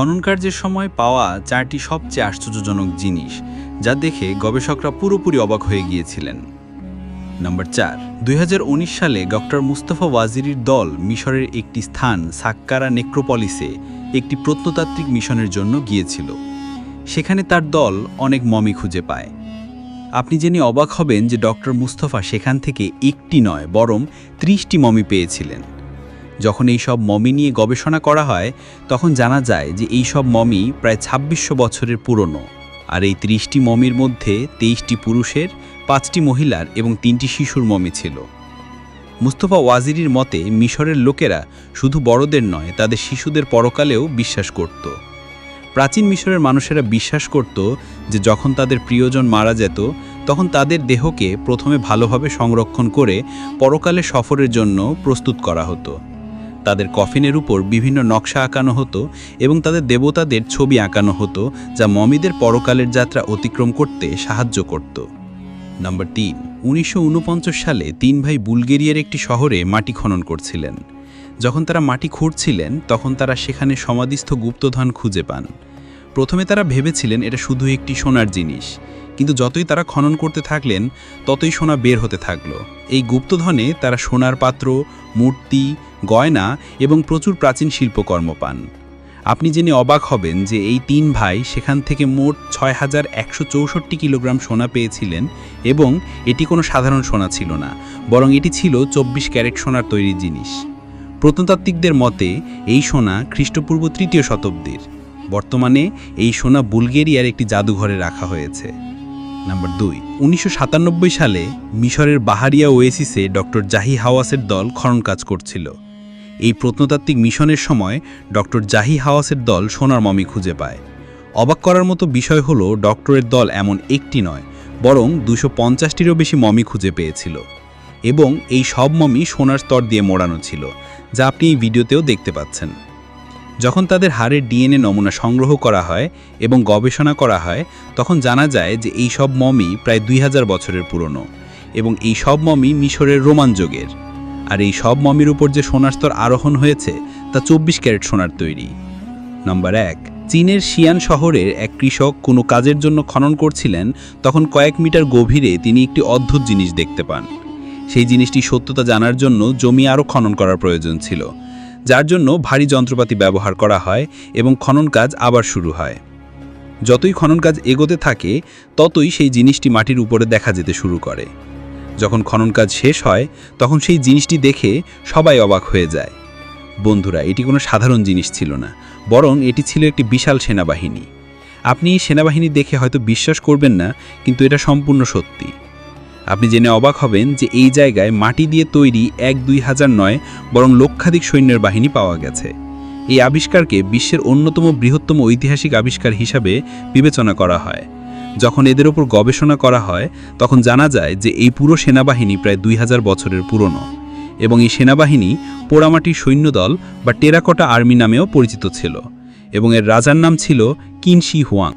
খনন কার্যের সময় পাওয়া চারটি সবচেয়ে আশ্চর্যজনক জিনিস, যা দেখে গবেষকরা পুরোপুরি অবাক হয়ে গিয়েছিলেন। নম্বর চার, দুই সালে ডক্টর মুস্তফা ওয়াজিরির দল মিশরের একটি স্থান সাক্কারা নেক্রোপলিসে একটি প্রত্নতাত্ত্বিক মিশনের জন্য গিয়েছিল। সেখানে তার দল অনেক মমি খুঁজে পায়। আপনি জেনে অবাক হবেন যে ডক্টর মুস্তফা সেখান থেকে একটি নয়, বরং ত্রিশটি মমি পেয়েছিলেন। যখন এই সব মমি নিয়ে গবেষণা করা হয়, তখন জানা যায় যে এই সব মমি প্রায় ছাব্বিশশো বছরের পুরনো। আর এই ত্রিশটি মমির মধ্যে তেইশটি পুরুষের, পাঁচটি মহিলার এবং তিনটি শিশুর মমি ছিল। মুস্তফা ওয়াজিরির মতে, মিশরের লোকেরা শুধু বড়দের নয়, তাদের শিশুদের পরকালেও বিশ্বাস করত। প্রাচীন মিশরের মানুষেরা বিশ্বাস করত যে যখন তাদের প্রিয়জন মারা যেত, তখন তাদের দেহকে প্রথমে ভালোভাবে সংরক্ষণ করে পরকালে সফরের জন্য প্রস্তুত করা হতো। তাদের কফিনের উপর বিভিন্ন নকশা আঁকানো হতো এবং তাদের দেবতাদের ছবি আঁকানো হতো, যা মমিদের পরকালের যাত্রা অতিক্রম করতে সাহায্য করত। নম্বর তিন, উনিশশো সালে তিন ভাই বুলগেরিয়ার একটি শহরে মাটি খনন করছিলেন। যখন তারা মাটি খুঁড়ছিলেন, তখন তারা সেখানে সমাধিস্থ গুপ্তধন খুঁজে পান। প্রথমে তারা ভেবেছিলেন এটা শুধু একটি সোনার জিনিস, কিন্তু যতই তারা খনন করতে থাকলেন, ততই সোনা বের হতে থাকল। এই গুপ্তধনে তারা সোনার পাত্র, মূর্তি গয়না এবং প্রচুর প্রাচীন শিল্পকর্ম পান আপনি জেনে অবাক হবেন যে এই তিন ভাই সেখান থেকে মোট ছয় হাজার একশো চৌষট্টি কিলোগ্রাম সোনা পেয়েছিলেন এবং এটি কোনো সাধারণ সোনা ছিল না, বরং এটি ছিল চব্বিশ ক্যারেট সোনার তৈরি জিনিস। প্রত্নতাত্ত্বিকদের মতে, এই সোনা খ্রিস্টপূর্ব তৃতীয় শতাব্দীর। বর্তমানে এই সোনা বুলগেরিয়ার একটি জাদুঘরে রাখা হয়েছে। নাম্বার দুই, উনিশশো সালে মিশরের বাহারিয়া ওয়েসিসে ডক্টর জাহি হাওয়াসের দল খনন কাজ করছিল। এই প্রত্নতাত্ত্বিক মিশনের সময় ডক্টর জাহি হাওয়াসের দল সোনার মমি খুঁজে পায়। অবাক করার মতো বিষয় হলো, ডক্টরের দল এমন একটি নয়, বরং দুশো পঞ্চাশটিরও বেশি মমি খুঁজে পেয়েছিল। এবং এই সব মমি সোনার স্তর দিয়ে মোড়ানো ছিল, যা আপনি এই ভিডিওতেও দেখতে পাচ্ছেন। যখন তাদের হাড়ের ডিএনএ নমুনা সংগ্রহ করা হয় এবং গবেষণা করা হয়, তখন জানা যায় যে এই সব মমি প্রায় দুই হাজার বছরের পুরনো, এবং এই সব মমি মিশরের রোমান যুগের। আর এই সব মমির উপর যে সোনার স্তর আরোহণ হয়েছে, তা চব্বিশ ক্যারেট সোনার তৈরি। নম্বর এক, চীনের শিয়ান শহরের এক কৃষক কোনো কাজের জন্য খনন করছিলেন, তখন কয়েক মিটার গভীরে তিনি একটি অদ্ভুত জিনিস দেখতে পান। সেই জিনিসটি সত্যতা জানার জন্য জমি আরও খনন করার প্রয়োজন ছিল, যার জন্য ভারী যন্ত্রপাতি ব্যবহার করা হয় এবং খনন কাজ আবার শুরু হয়। যতই খনন কাজ এগোতে থাকে, ততই সেই জিনিসটি মাটির উপরে দেখা যেতে শুরু করে। যখন খনন কাজ শেষ হয়, তখন সেই জিনিসটি দেখে সবাই অবাক হয়ে যায়। বন্ধুরা, এটি কোনো সাধারণ জিনিস ছিল না, বরং এটি ছিল একটি বিশাল সেনাবাহিনী। আপনি সেনাবাহিনী দেখে হয়তো বিশ্বাস করবেন না, কিন্তু এটা সম্পূর্ণ সত্যি। আপনি জেনে অবাক হবেন যে এই জায়গায় মাটি দিয়ে তৈরি এক দুই হাজার নয়, বরং লক্ষাধিক সৈন্যের বাহিনী পাওয়া গেছে। এই আবিষ্কারকে বিশ্বের অন্যতম বৃহত্তম ঐতিহাসিক আবিষ্কার হিসাবে বিবেচনা করা হয়। যখন এদের ওপর গবেষণা করা হয়, তখন জানা যায় যে এই পুরো সেনাবাহিনী প্রায় দুই হাজার বছরের পুরনো এবং এই সেনাবাহিনী পোড়ামাটির সৈন্যদল বা টেরাকোটা আর্মি নামেও পরিচিত ছিল এবং এর রাজার নাম ছিল কিনশি হুয়াং।